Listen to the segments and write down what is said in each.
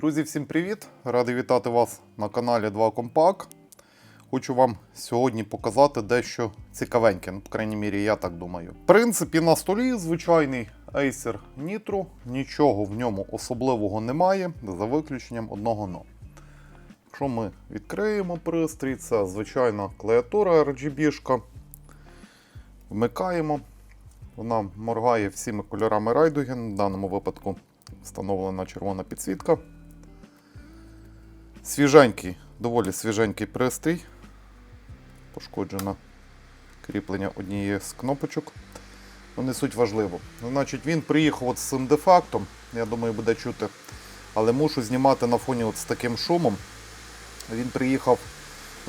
Друзі, всім привіт! Радий вітати вас на каналі 2 Компак. Хочу вам сьогодні показати дещо цікавеньке, ну, по крайній мірі, я так думаю. В принципі, на столі звичайний Acer Nitro, нічого в ньому особливого немає, за виключенням одного но. Якщо ми відкриємо пристрій, це звичайна клавіатура RGB. Вмикаємо. Вона моргає всіми кольорами райдуген. В даному випадку встановлена червона підсвітка. Свіженький, доволі свіженький пристрій. Пошкоджено кріплення однієї з кнопочок. Ну, суть важливо. Значить, він приїхав от з цим дефектом. Я думаю, буде чути. Але мушу знімати на фоні от з таким шумом. Він приїхав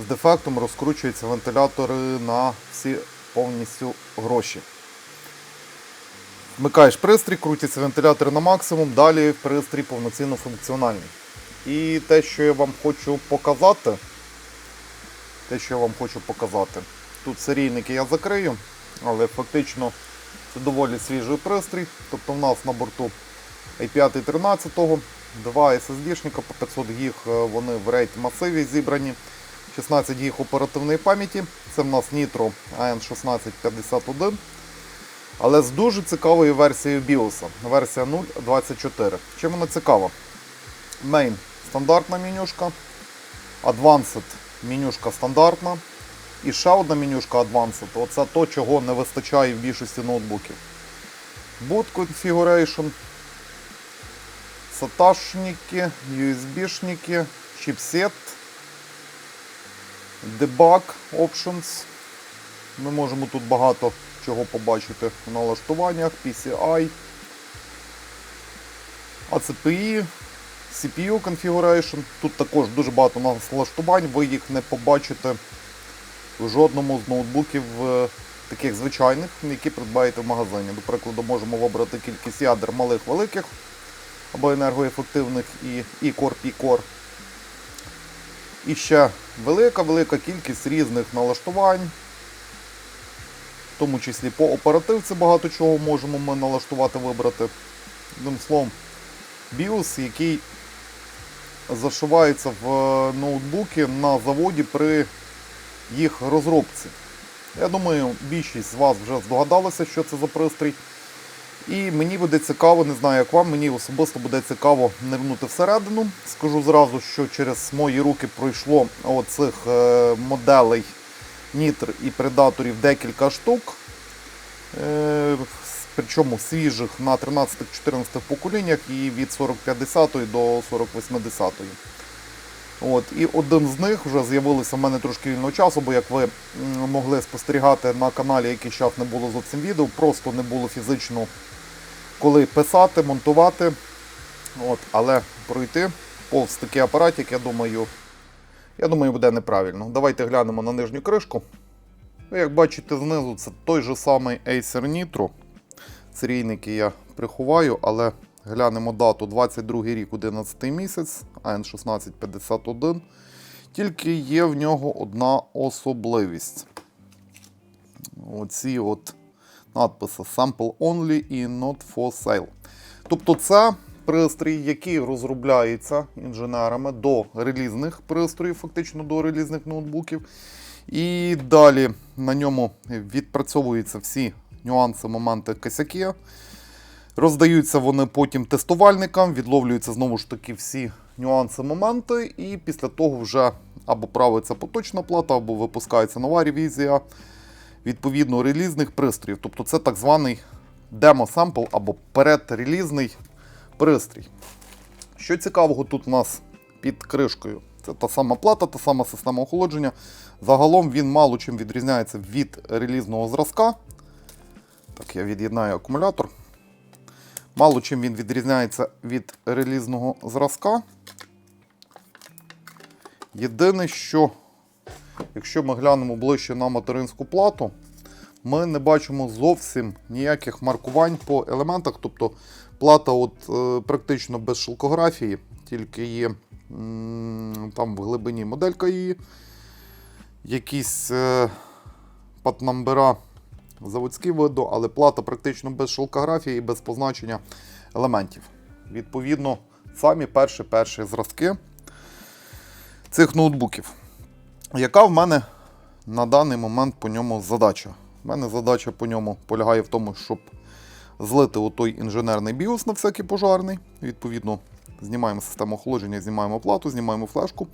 з дефектом, розкручуються вентилятори на всі повністю гроші. Вмикаєш пристрій, крутяться вентилятори на максимум, далі пристрій повноцінно функціональний. І те, що я вам хочу показати, те, що я вам хочу показати, тут серійники я закрию, але фактично це доволі свіжий пристрій. Тобто в нас на борту i5 13, два SSD-шника по 500 гіг, е, вони в RAID масиві зібрані, 16 гіг оперативної пам'яті. Це в нас Nitro AN1651. Але з дуже цікавою версією BIOS, версія 0.24. Чим вона цікава? Main стандартна менюшка, Advanced менюшка стандартна. І ще одна менюшка Advanced. Оце то, чого не вистачає в більшості ноутбуків. Boot Configuration, SATA-шники, USB-шники, чипсет, Debug Options. Ми можемо тут багато чого побачити в налаштуваннях, PCI, ACPI, CPU Configuration. Тут також дуже багато налаштувань, ви їх не побачите в жодному з ноутбуків е, таких звичайних, які придбаєте в магазині. До прикладу, можемо вибрати кількість ядер малих, великих або енергоефективних і E-Core, P-Core. І ще велика-велика кількість різних налаштувань. В тому числі по оперативці багато чого можемо ми налаштувати, вибрати. Одним словом, BIOS, який зашивається в ноутбуки на заводі при їх розробці. Я думаю, більшість з вас вже здогадалася, що це за пристрій. І мені буде цікаво, не знаю як вам, мені особисто буде цікаво нирнути всередину. Скажу зразу, що через мої руки пройшло оцих е, моделей нітр і предаторів декілька штук. Причому свіжих на 13-14 поколіннях і від 4050 до 4080. От, і один з них вже з'явився в мене трошки вільного часу, бо як ви могли спостерігати на каналі, який час не було зовсім відео, просто не було фізично коли писати, монтувати. От, але пройти повз такий апаратик, я думаю, я думаю, буде неправильно. Давайте глянемо на нижню кришку. Ну, Як бачите, знизу це той же самий Acer Nitro. Серійники я приховаю, але глянемо дату 22 рік, 11 місяць, AN1651. Тільки є в нього одна особливість. Оці от надписи Sample Only і Not for Sale. Тобто це пристрій, який розробляється інженерами до релізних пристроїв, фактично до релізних ноутбуків. І далі на ньому відпрацьовуються всі нюанси, моменти косяки. Роздаються вони потім тестувальникам, відловлюються знову ж таки всі нюанси, моменти, і після того вже або правиться поточна плата, або випускається нова ревізія відповідно релізних пристроїв. Тобто це так званий демо-семпл або передрелізний пристрій. Що цікавого тут у нас під кришкою? Це та сама плата, та сама система охолодження. Загалом він мало чим відрізняється від релізного зразка. Так, я від'єднаю акумулятор. Мало чим він відрізняється від релізного зразка. Єдине, що, якщо ми глянемо ближче на материнську плату, ми не бачимо зовсім ніяких маркувань по елементах. Тобто плата от, е, практично без шелкографії, тільки є там в глибині моделька її, якісь е, патнамбера заводські виду, але плата практично без шелкографії і без позначення елементів. Відповідно, самі перші перші зразки цих ноутбуків. Яка в мене на даний момент по ньому задача? У мене задача по ньому полягає в тому, щоб злити отой інженерний BIOS на всякий пожарний. Відповідно, знімаємо систему охолодження, знімаємо плату, знімаємо флешку.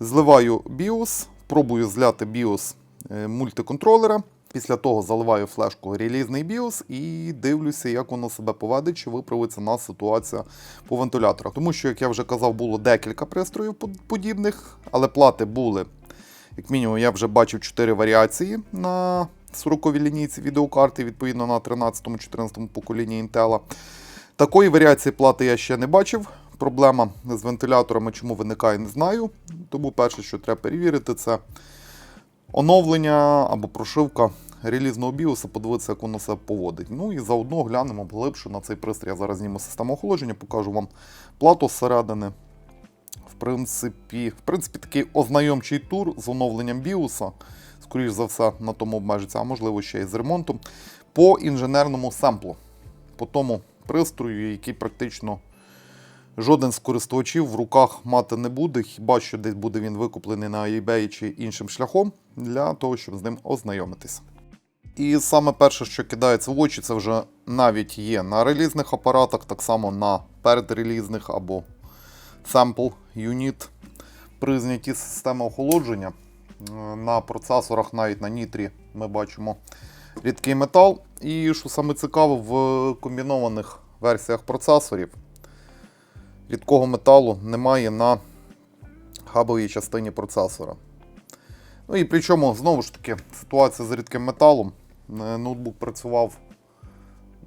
Зливаю BIOS, пробую зляти BIOS е, мультиконтролера. Після того заливаю флешку релізний BIOS і дивлюся, як воно себе поведить, чи виправиться на ситуація по вентиляторах. Тому що, як я вже казав, було декілька пристроїв подібних, але плати були, як мінімум, я вже бачив 4 варіації на 40-й лінійці відеокарти, відповідно на 13-14 поколінні Intel. Такої варіації плати я ще не бачив. Проблема з вентиляторами, чому виникає, не знаю. Тому перше, що треба перевірити, це оновлення або прошивка релізного біоса, подивитися, як воно себе поводить. Ну і заодно глянемо глибше на цей пристрій. Я зараз зніму систему охолодження, покажу вам плату зсередини. В принципі, в принципі, такий ознайомчий тур з оновленням біоса. Скоріш за все, на тому обмежиться, а можливо ще й з ремонтом. По інженерному семплу. По тому пристрою, який практично жоден з користувачів в руках мати не буде, хіба що десь буде він викуплений на eBay чи іншим шляхом для того, щоб з ним ознайомитися. І саме перше, що кидається в очі, це вже навіть є на релізних апаратах, так само на передрелізних або sample юніт при знятті системи охолодження. Е, На процесорах, навіть на нітрі, ми бачимо рідкий метал. І що саме цікаво, в комбінованих версіях процесорів рідкого металу немає на хабовій частині процесора. Ну і причому, знову ж таки, ситуація з рідким металом. Е, Ноутбук працював,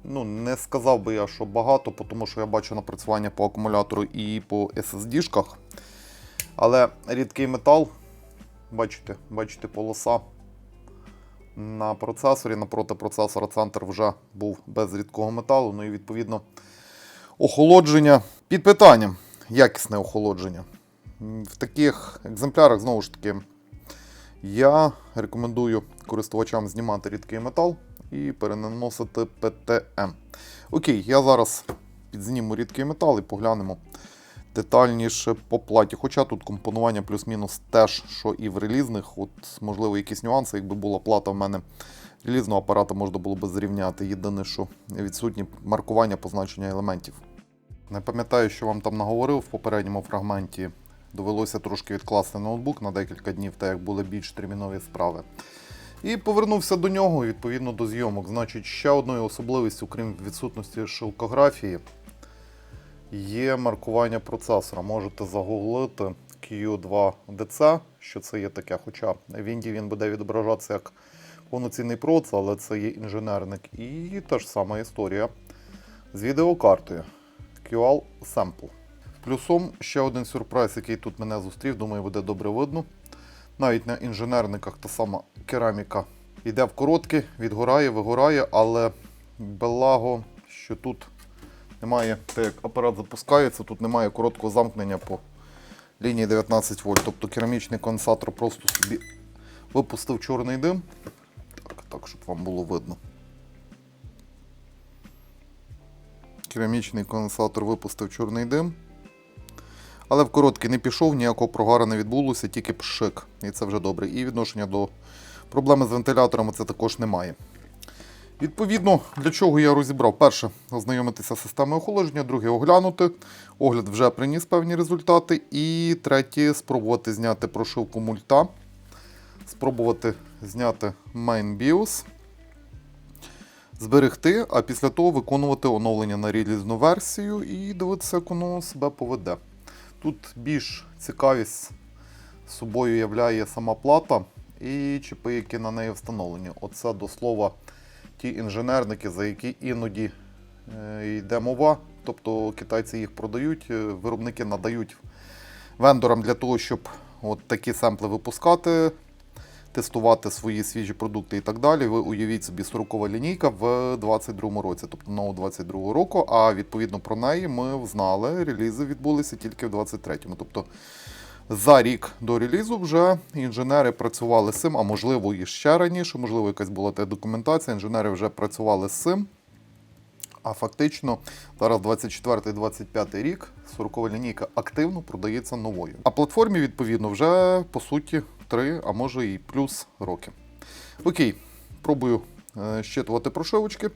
ну, не сказав би я, що багато, тому що я бачу напрацювання по акумулятору і по SSD-шках. Але рідкий метал, бачите, бачите, полоса на процесорі, напроти процесора центр вже був без рідкого металу. Ну і відповідно охолодження під питанням. Якісне охолодження. В таких екземплярах, знову ж таки, я рекомендую користувачам знімати рідкий метал і переносити ПТМ. Окей, я зараз підзніму рідкий метал і поглянемо детальніше по платі. Хоча тут компонування плюс-мінус теж, що і в релізних. От, можливо, якісь нюанси, якби була плата в мене релізного апарата, можна було би зрівняти. Єдине, що відсутні маркування позначення елементів. Не пам'ятаю, що вам там наговорив в попередньому фрагменті. Довелося трошки відкласти ноутбук на декілька днів, так як були більш термінові справи. І повернувся до нього відповідно до зйомок. Значить, ще одною особливістю, крім відсутності шилкографії, є маркування процесора. Можете загуглити Q2DC, що це є таке. Хоча в Інді він буде відображатися як повноцінний проц, але це є інженерник. І та ж сама історія з відеокартою QL Sample. Плюсом ще один сюрприз, який тут мене зустрів, думаю, буде добре видно. Навіть на інженерниках та сама кераміка йде в коротке, відгорає, вигорає, але благо, що тут немає, так як апарат запускається, тут немає короткого замкнення по лінії 19 вольт. Тобто керамічний конденсатор просто собі випустив чорний дим. Так, так, щоб вам було видно. Керамічний конденсатор випустив чорний дим. Але в короткий не пішов, ніякого прогара не відбулося, тільки пшик. І це вже добре. І відношення до проблеми з вентиляторами це також немає. Відповідно, для чого я розібрав? Перше, ознайомитися з системою охолодження, друге оглянути. Огляд вже приніс певні результати. І третє спробувати зняти прошивку мульта, спробувати зняти Main BIOS, зберегти, а після того виконувати оновлення на релізну версію і дивитися, як воно себе поведе. Тут більш цікавість собою являє сама плата і чіпи, які на неї встановлені. Оце до слова ті інженерники, за які іноді е, йде мова. Тобто китайці їх продають, е, виробники надають вендорам для того, щоб от такі семпли випускати, тестувати свої свіжі продукти і так далі. Ви уявіть собі 40 лінійка в 22 році, тобто нового 22 року. А відповідно про неї ми знали, релізи відбулися тільки в 23-му. Тобто за рік до релізу вже інженери працювали з цим, а можливо і ще раніше, можливо, якась була та документація. Інженери вже працювали з цим. А фактично зараз 24-25 рік 40 лінійка активно продається новою. А платформі, відповідно, вже по суті 3, а може і плюс роки. Окей, пробую е, щитувати прошивочки.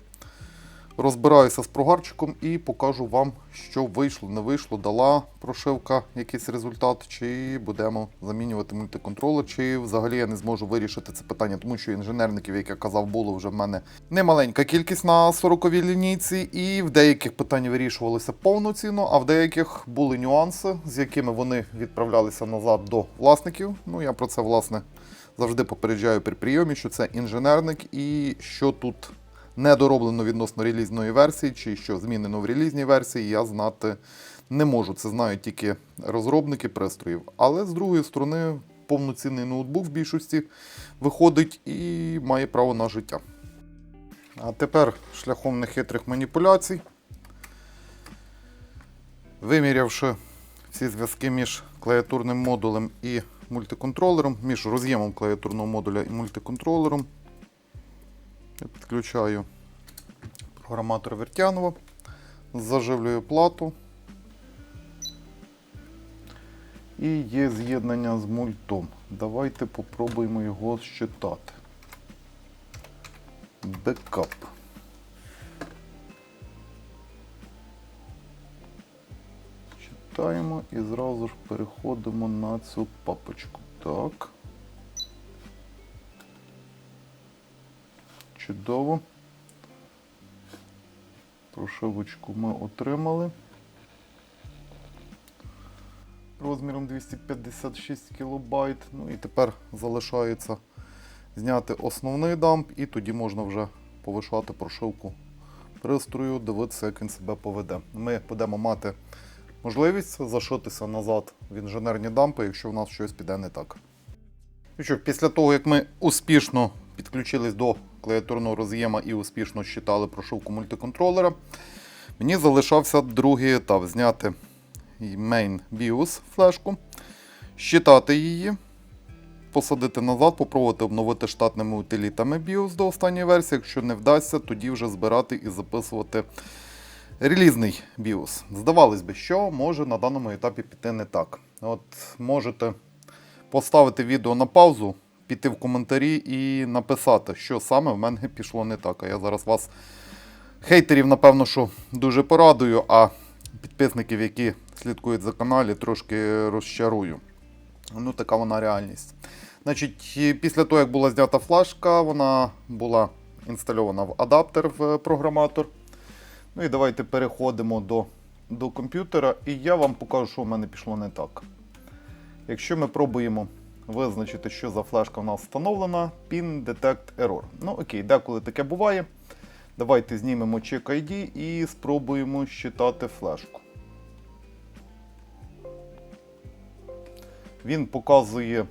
Розбираюся з прогарчиком і покажу вам, що вийшло, не вийшло, дала прошивка якийсь результат, чи будемо замінювати мультиконтролер, чи взагалі я не зможу вирішити це питання, тому що інженерників, як я казав, було вже в мене немаленька кількість на 40-й лінійці, і в деяких питання вирішувалися повноцінно, а в деяких були нюанси, з якими вони відправлялися назад до власників. Ну я про це власне завжди попереджаю при прийомі, що це інженерник і що тут не дороблено відносно релізної версії, чи що змінено в релізній версії, я знати не можу. Це знають тільки розробники пристроїв. Але з другої сторони, повноцінний ноутбук в більшості виходить і має право на життя. А тепер шляхом нехитрих маніпуляцій, вимірявши всі зв'язки між клавіатурним модулем і мультиконтролером, між роз'ємом клавіатурного модуля і мультиконтролером. Я підключаю програматор Вертянова, заживлюю плату. І є з'єднання з мультом. Давайте попробуємо його считати. Бекап. Читаємо і зразу ж переходимо на цю папочку. Так. Чудово. Прошивочку ми отримали. Розміром 256 кБ. Ну і тепер залишається зняти основний дамп, і тоді можна вже повишати прошивку пристрою, дивитися, як він себе поведе. Ми будемо мати можливість зашитися назад в інженерні дампи, якщо в нас щось піде не так. І що, після того, як ми успішно підключились до клавіатурного роз'єма і успішно щитали прошивку мультиконтролера, мені залишався другий етап зняти main BIOS флешку, щитати її, посадити назад, попробувати обновити штатними утилітами BIOS до останньої версії. Якщо не вдасться, тоді вже збирати і записувати релізний BIOS. Здавалось би, що може на даному етапі піти не так. От можете поставити відео на паузу, піти в коментарі і написати, що саме в мене пішло не так. А я зараз вас, хейтерів, напевно, що дуже порадую, а підписників, які слідкують за каналі, трошки розчарую. Ну, така вона реальність. Значить, після того, як була знята флешка, вона була інстальована в адаптер в програматор. Ну і давайте переходимо до, до комп'ютера, і я вам покажу, що в мене пішло не так. Якщо ми пробуємо визначити, що за флешка в нас встановлена, pin detect error. Ну окей, деколи таке буває. Давайте знімемо check ID і спробуємо щитати флешку. Він показує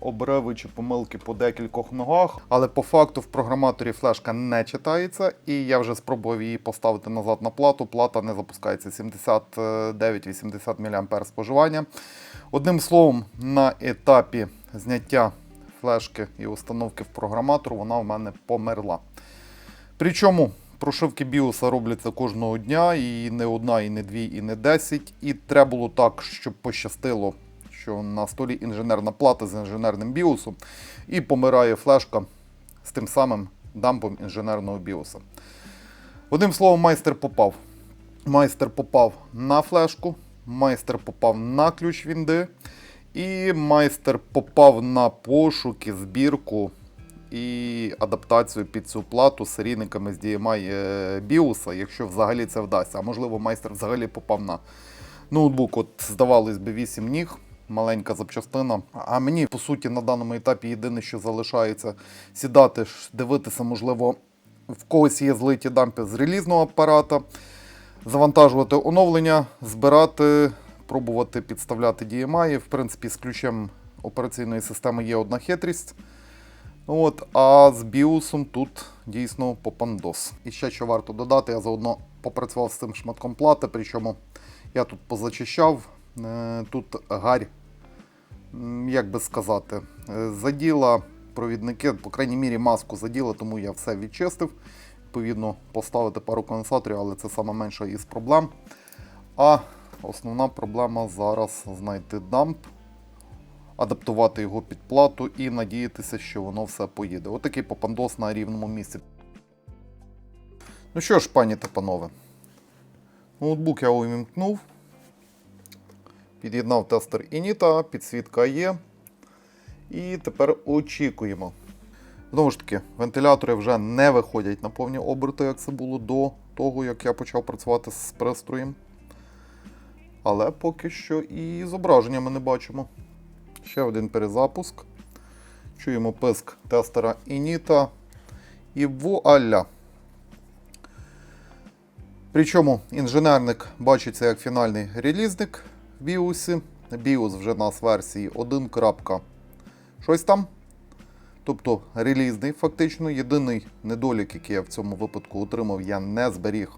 обриви чи помилки по декількох ногах, але по факту в програматорі флешка не читається, і я вже спробував її поставити назад на плату. Плата не запускається 79-80 мА споживання. Одним словом, на етапі зняття флешки і установки в програматор вона в мене померла. Причому прошивки біоса робляться кожного дня, і не одна, і не дві, і не десять. І треба було так, щоб пощастило, що на столі інженерна плата з інженерним біосом, і помирає флешка з тим самим дампом інженерного біоса. Одним словом, майстер попав. Майстер попав на флешку, майстер попав на ключ вінди, і майстер попав на пошуки, збірку і адаптацію під цю плату з серійниками з DMI е, BIOS, якщо взагалі це вдасться. А можливо, майстер взагалі попав на ноутбук. От, здавалось би, 8 ніг, маленька запчастина. А мені, по суті, на даному етапі єдине, що залишається сідати, дивитися, можливо, в когось є злиті дампи з релізного апарата, завантажувати оновлення, збирати, пробувати підставляти DMI. В принципі, з ключем операційної системи є одна хитрість. От, а з біусом тут дійсно попандос. І ще що варто додати, я заодно попрацював з цим шматком плати, причому я тут позачищав, е, тут гарь, як би сказати, е, заділа провідники, по крайній мірі маску заділа, тому я все відчистив. відповідно поставити пару конденсаторів, але це саме менша із проблем. А основна проблема зараз знайти дамп, адаптувати його під плату і надіятися, що воно все поїде. Отакий попандос на рівному місці. Ну що ж, пані та панове, ноутбук я увімкнув. Під'єднав тестер Ініта, підсвітка є. І тепер очікуємо. Знову ж таки, вентилятори вже не виходять на повні оберти, як це було до того, як я почав працювати з пристроєм. Але поки що і зображення ми не бачимо. Ще один перезапуск. Чуємо писк тестера Ініта. І вуаля! Причому інженерник бачиться як фінальний релізник BIOS. BIOS вже нас версії 1. щось там. Тобто релізний, фактично. Єдиний недолік, який я в цьому випадку отримав, я не зберіг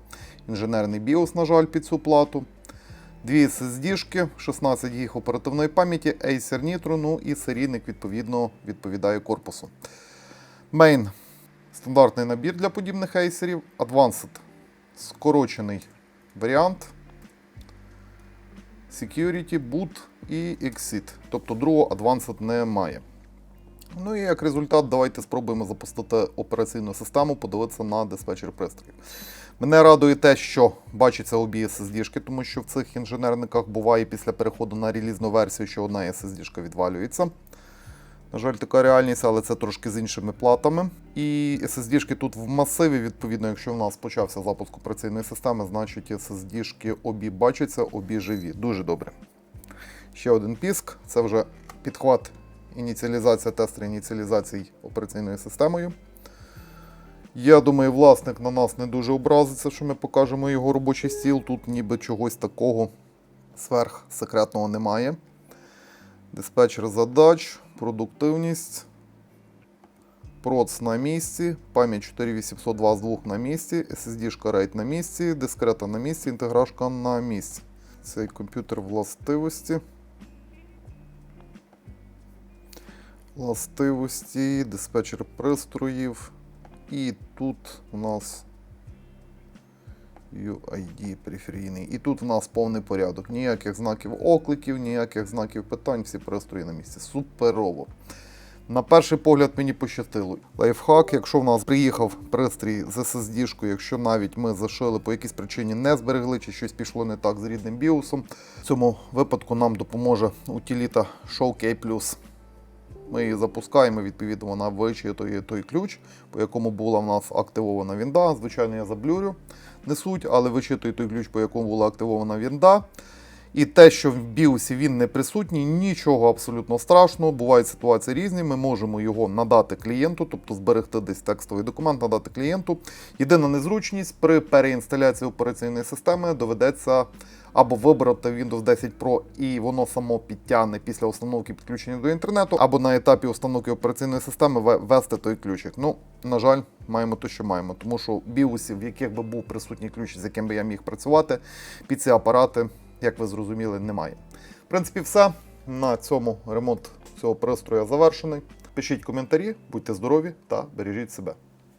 інженерний BIOS, на жаль, під цю плату. Дві SSD, 16 ГБ оперативної пам'яті, Acer Nitro, ну і серійник, відповідно, відповідає корпусу. Main стандартний набір для подібних Acerів. Advanced скорочений варіант. Security, Boot і Exit. Тобто другого Advanced немає. Ну і як результат, давайте спробуємо запустити операційну систему, подивитися на диспетчер пристроїв. Мене радує те, що бачиться обі SSD, тому що в цих інженерниках буває після переходу на релізну версію, що одна SSD відвалюється. На жаль, така реальність, але це трошки з іншими платами. І SSD тут в масиві, відповідно, якщо в нас почався запуск операційної системи, значить SSD обі бачаться, обі живі. Дуже добре. Ще один піск. Це вже підхват ініціалізація тестера ініціалізації операційною системою. Я думаю, власник на нас не дуже образиться, що ми покажемо його робочий стіл. Тут ніби чогось такого сверхсекретного немає. Диспетчер задач, продуктивність. Проц на місці, пам'ять 4802 на місці, SSD RAID на місці, дискрета на місці, інтеграшка на місці. Цей комп'ютер властивості. Властивості, диспетчер пристроїв. І тут у нас UID периферійний. І тут у нас повний порядок. Ніяких знаків окликів, ніяких знаків питань, всі пристрої на місці. Суперово. На перший погляд мені пощастило. Лайфхак, якщо в нас приїхав пристрій з SSD-шкою, якщо навіть ми зашили по якійсь причині не зберегли, чи щось пішло не так з рідним біосом, в цьому випадку нам допоможе утиліта ShowK+. Ми її запускаємо, відповідно, вона вичитує той ключ, по якому була в нас активована вінда. Звичайно, я заблюрю, не суть, але вичитує той ключ, по якому була активована вінда. І те, що в біосі він не присутній, нічого абсолютно страшного. Бувають ситуації різні. Ми можемо його надати клієнту, тобто зберегти десь текстовий документ, надати клієнту. Єдина незручність при переінсталяції операційної системи доведеться або вибрати Windows 10 Pro і воно само підтягне після установки підключення до інтернету, або на етапі установки операційної системи ве- ввести той ключик. Ну, на жаль, маємо те, що маємо, тому що біосів, в яких би був присутній ключ, з яким би я міг працювати, під ці апарати, як ви зрозуміли, немає. В принципі, все. На цьому ремонт цього пристрою завершений. Пишіть коментарі, будьте здорові та бережіть себе.